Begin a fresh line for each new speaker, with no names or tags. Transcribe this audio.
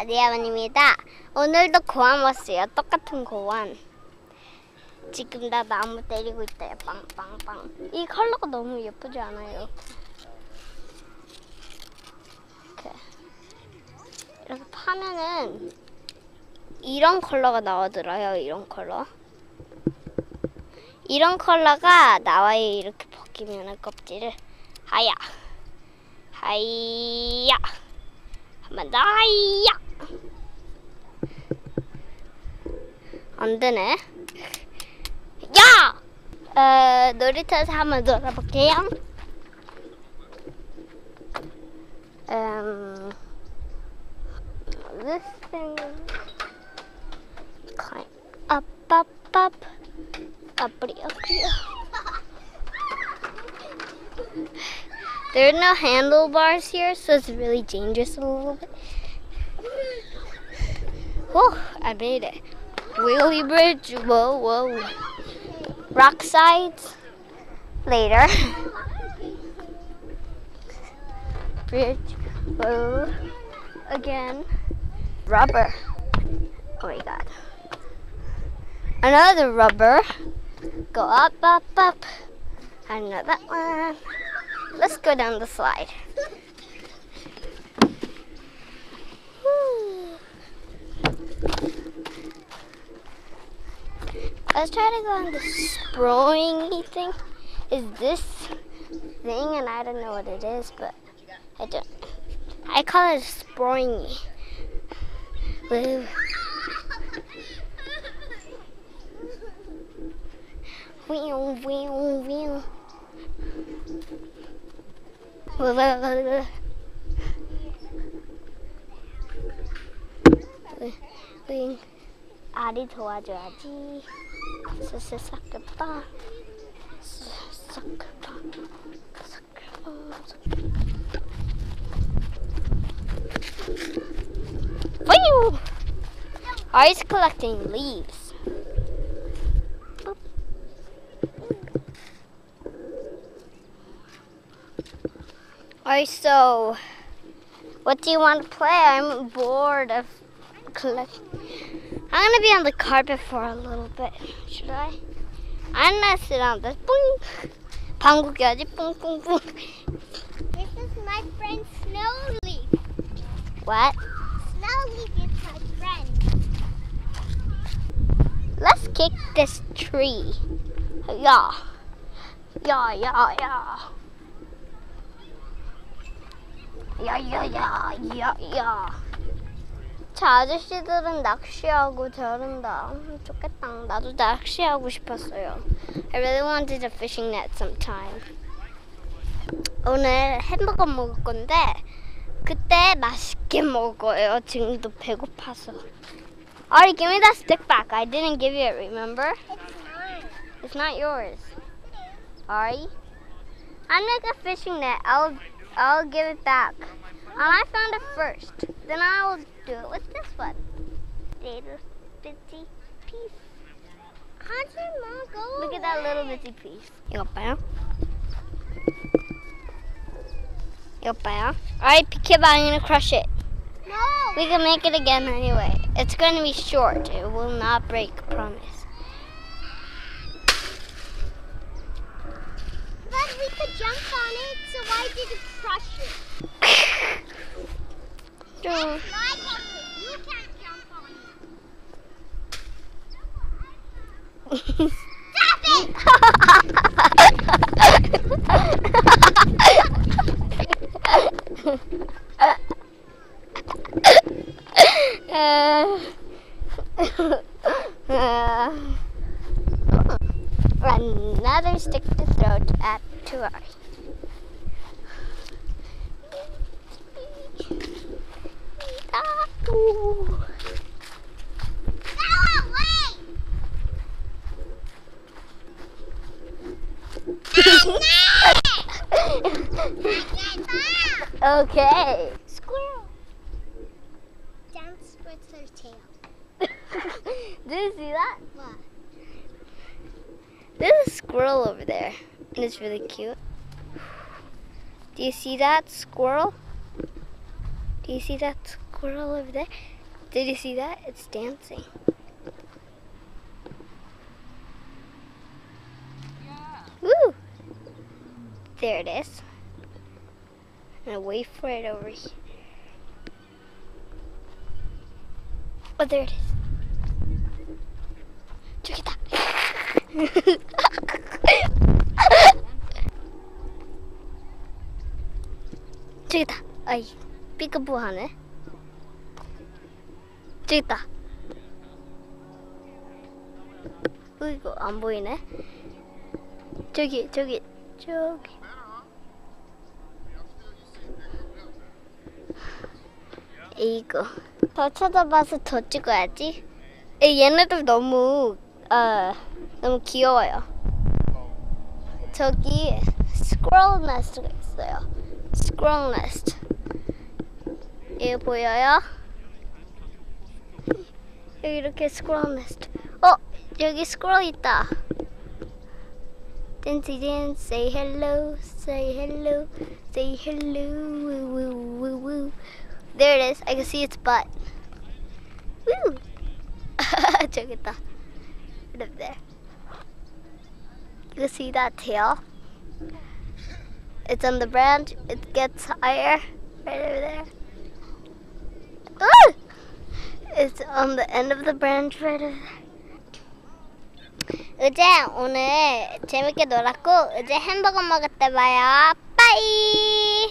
니아원입니다. 오늘도 고안 왔어요. 똑같은 고안. 지금 나 나무 때리고 있대요. 빵빵빵. 이 컬러가 너무 예쁘지 않아요? 이렇게. 이렇게 파면은 이런 컬러가 나오더라요. 이런 컬러. 이런 컬러가 나와요. 이렇게 벗기면 껍질을. 하야. 하이야. 한번 더 하이야. 안 되네. 야! 어, 놀이터에서 한번 놀아볼게요. Um, this thing climb up, up, up, uppity, uppity. There are no handlebars here, so it's really dangerous a little bit. Whoa, I made it. Wheelie bridge, whoa, whoa. Rock sides, later. Bridge, whoa. Again. Rubber. Oh my god. Another rubber. Go up, up, up. Another one. Let's go down the slide. Woo. Let's try to go on the sprawling thing. Is this thing, and I don't know what it is, but I don't. I call it wheel. 윙 알이 도와줘야지 스스 사크파 사크파 사크파 Ice collecting leaves. Alright, so what do you want to play? I'm bored of collecting. I'm gonna be on the carpet for a little bit. Should I? I'm gonna sit on this. Boing. 방구 껴야지. 뿡뿡뿡.
This is my friend Snowleaf.
What?
Snowleaf is my friend.
Let's kick this tree. Yeah. Yeah, yeah, yeah. 야야야 야야 자 아저씨들은 낚시하고 저런다 음, 좋겠다 나도 낚시하고 싶었어요 I really wanted a fishing net sometime 오늘 햄버거 먹을 건데 그때 맛있게 먹어요 지금도 배고파서 Ari give me that stick back I didn't give you it remember
It's
It's
mine.
not yours Ari I make a fishing net I'll I'll give it back. And I found it first. Then I will do it with this one. Little bitty piece.
How'd your mom go
Look away? at that little bitty piece. You got better? You got? Alright, Kiba, I'm going to crush it.
No!
We can make it again anyway. It's going to be short. It will not break, promise.
But we could jump on it, so why did you crush it? Stop it!
Uh, another stick to throw to add ooh.
Go away!
okay.
Squirrel. Dance with her tail.
Did you see that?
What?
There's a squirrel over there, and it's really cute. Do you see that squirrel? Do you see that squirrel over there. Did you see that? It's dancing. Yeah. Woo! There it is. I'm wait for it over here. Oh, there it is. Check it out. Check it out. Ay, peekaboo, honey. 저기 있다. 어, 이거 안 보이네. 저기, 저기, 저기. 이거. 더 찾아봐서 더 찍어야지. 에, 얘네들 너무, 아, 너무 귀여워요. 저기, 스크롤 네스트가 있어요. 스크롤 네스트. 이거 보여요? 여기 이렇게 스크롤 네스트. 어, 여기 스크롤 있다. Dancey dance, say hello, say hello, say hello, woo woo woo woo. There it is. I can see its butt. Woo! 저기 있다. Right up there. You can see that tail. It's on the branch. It gets higher. Right over there. Ah! It's on the end of the branch right over there. 의제 오늘 재밌게 놀았고 의제 햄버거 먹을 때 봐요. 빠이.